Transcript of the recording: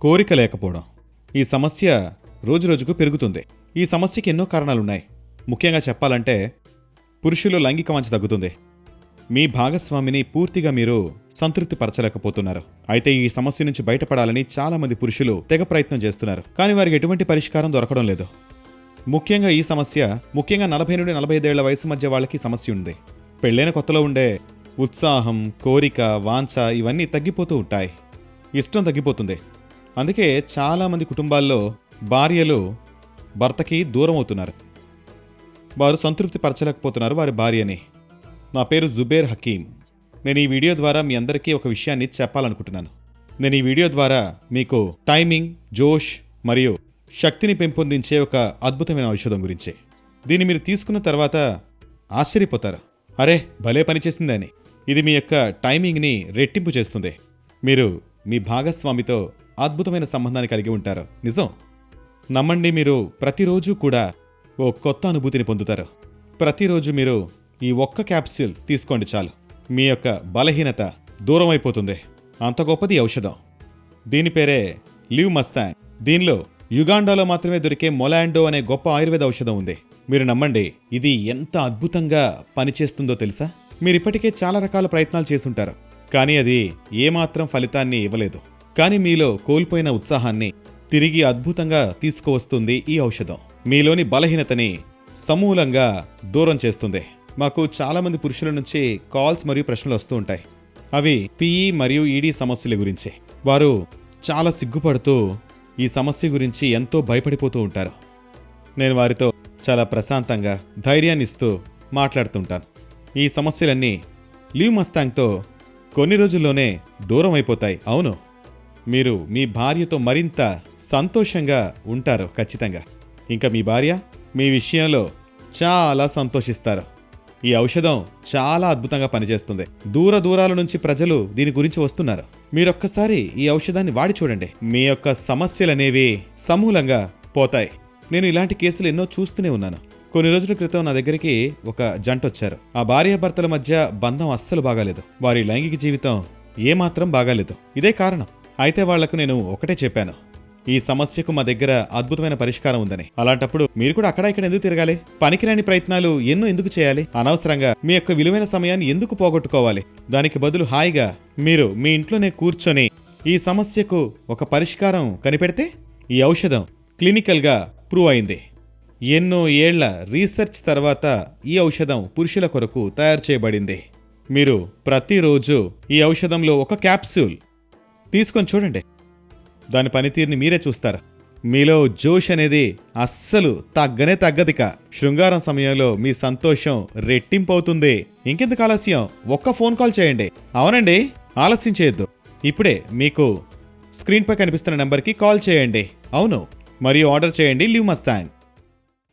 కోరిక లేకపోవడం. ఈ సమస్య రోజురోజుకు పెరుగుతుంది. ఈ సమస్యకి ఎన్నో కారణాలున్నాయి. ముఖ్యంగా చెప్పాలంటే పురుషులు లైంగిక వాంఛ తగ్గుతుంది. మీ భాగస్వామిని పూర్తిగా మీరు సంతృప్తి పరచలేకపోతున్నారు అయితే ఈ సమస్య నుంచి బయటపడాలని చాలామంది పురుషులు తెగ ప్రయత్నం చేస్తున్నారు. కానీ వారికి ఎటువంటి పరిష్కారం దొరకడం లేదు. ముఖ్యంగా ఈ సమస్య ముఖ్యంగా నలభై నుండి నలభై ఐదేళ్ళ వయసు మధ్య వాళ్ళకి సమస్య ఉంది. పెళ్ళైన కొత్తలో ఉండే ఉత్సాహం కోరిక వాంఛ ఇవన్నీ తగ్గిపోతూ ఉంటాయి. ఇష్టం తగ్గిపోతుంది. అందుకే చాలామంది కుటుంబాల్లో భార్యలు భర్తకి దూరం అవుతున్నారు. వారు సంతృప్తి పరచలేకపోతున్నారు వారి భార్యని. నా పేరు జుబేర్ హకీం నేను ఈ వీడియో ద్వారా మీ అందరికీ ఒక విషయాన్ని చెప్పాలనుకుంటున్నాను. నేను ఈ వీడియో ద్వారా మీకు టైమింగ్ జోష్ మరియు శక్తిని పెంపొందించే ఒక అద్భుతమైన ఔషధం గురించి. దీన్ని మీరు తీసుకున్న తర్వాత ఆశ్చర్యపోతారు. అరే భలే పనిచేసిందని ఇది మీ యొక్క టైమింగ్ని రెట్టింపు చేస్తుంది. మీరు మీ భాగస్వామితో అద్భుతమైన సంబంధాన్ని కలిగి ఉంటారు. నిజం. నమ్మండి మీరు ప్రతిరోజు కూడా ఓ కొత్త అనుభూతిని పొందుతారు. ప్రతిరోజు మీరు ఈ ఒక్క క్యాప్సూల్ తీసుకోండి చాలు. మీ యొక్క బలహీనత దూరం అయిపోతుంది అంత గొప్పది ఔషధం. దీని పేరే లివ్ మస్తాంగ్. దీనిలో యుగాండాలో మాత్రమే దొరికే మొలాండో అనే గొప్ప ఆయుర్వేద ఔషధం ఉంది. మీరు నమ్మండి ఇది ఎంత అద్భుతంగా పనిచేస్తుందో తెలుసా? మీరు ఇప్పటికే చాలా రకాల ప్రయత్నాలు చేసుంటారు కానీ అది ఏమాత్రం ఫలితాన్ని ఇవ్వలేదు. కానీ మీలో కోల్పోయిన ఉత్సాహాన్ని తిరిగి అద్భుతంగా తీసుకువస్తుంది ఈ ఔషధం. మీలోని బలహీనతని సమూలంగా దూరం చేస్తుంది. మాకు చాలామంది పురుషుల నుంచి కాల్స్ మరియు ప్రశ్నలు వస్తూ ఉంటాయి. అవి పిఈ మరియు ఈడీ సమస్యల గురించి. వారు చాలా సిగ్గుపడుతూ ఈ సమస్య గురించి ఎంతో భయపడిపోతూ ఉంటారు. నేను వారితో చాలా ప్రశాంతంగా ధైర్యాన్ని ఇస్తూ మాట్లాడుతుంటాను. ఈ సమస్యలన్నీ లీవ్ మస్తాంగ్తో కొన్ని రోజుల్లోనే దూరం అయిపోతాయి. అవును. మీరు మీ భార్యతో మరింత సంతోషంగా ఉంటారు ఖచ్చితంగా. ఇంకా మీ భార్య మీ విషయంలో చాలా సంతోషిస్తారు. ఈ ఔషధం చాలా అద్భుతంగా పనిచేస్తుంది. దూర దూరాల నుంచి ప్రజలు దీని గురించి వస్తున్నారు. మీరొక్కసారి ఈ ఔషధాన్ని వాడి చూడండి. మీ యొక్క సమస్యలనేవి సమూలంగా పోతాయి. నేను ఇలాంటి కేసులు ఎన్నో చూస్తూనే ఉన్నాను. కొన్ని రోజుల క్రితం నా దగ్గరికి ఒక జంట వచ్చారు. ఆ భార్యాభర్తల మధ్య బంధం అస్సలు బాగాలేదు. వారి లైంగిక జీవితం ఏమాత్రం బాగాలేదు. ఇదే కారణం. అయితే వాళ్ళకు నేను ఒకటే చెప్పాను. ఈ సమస్యకు మా దగ్గర అద్భుతమైన పరిష్కారం ఉందని. అలాంటప్పుడు మీరు కూడా అక్కడ ఇక్కడ ఎందుకు తిరగాలి? పనికిరాని ప్రయత్నాలు ఎన్నో ఎందుకు చేయాలి? అనవసరంగా మీ యొక్క విలువైన సమయాన్ని ఎందుకు పోగొట్టుకోవాలి? దానికి బదులు హాయిగా మీరు మీ ఇంట్లోనే కూర్చొని ఈ సమస్యకు ఒక పరిష్కారం కనిపెడితే ఈ ఔషధం క్లినికల్గా ప్రూవ్ అయింది. ఎన్నో ఏళ్ళ రీసెర్చ్ తర్వాత ఈ ఔషధం పురుషుల కొరకు తయారు చేయబడింది. మీరు ప్రతిరోజు ఈ ఔషధంలో ఒక క్యాప్సూల్ తీసుకొని చూడండి. దాని పనితీరుని మీరే చూస్తారు? మీలో జోష్ అనేది అస్సలు తగ్గనే తగ్గదిక శృంగారం సమయంలో మీ సంతోషం రెట్టింపు అవుతుంది ఇంకెందుకు ఆలస్యం? ఒక్క ఫోన్ కాల్ చేయండి. అవునండి ఆలస్యం చేయొద్దు. ఇప్పుడే మీకు స్క్రీన్పై కనిపిస్తున్న నెంబర్కి కాల్ చేయండి. అవును మరియు ఆర్డర్ చేయండి లివ్ మస్తాంగ్.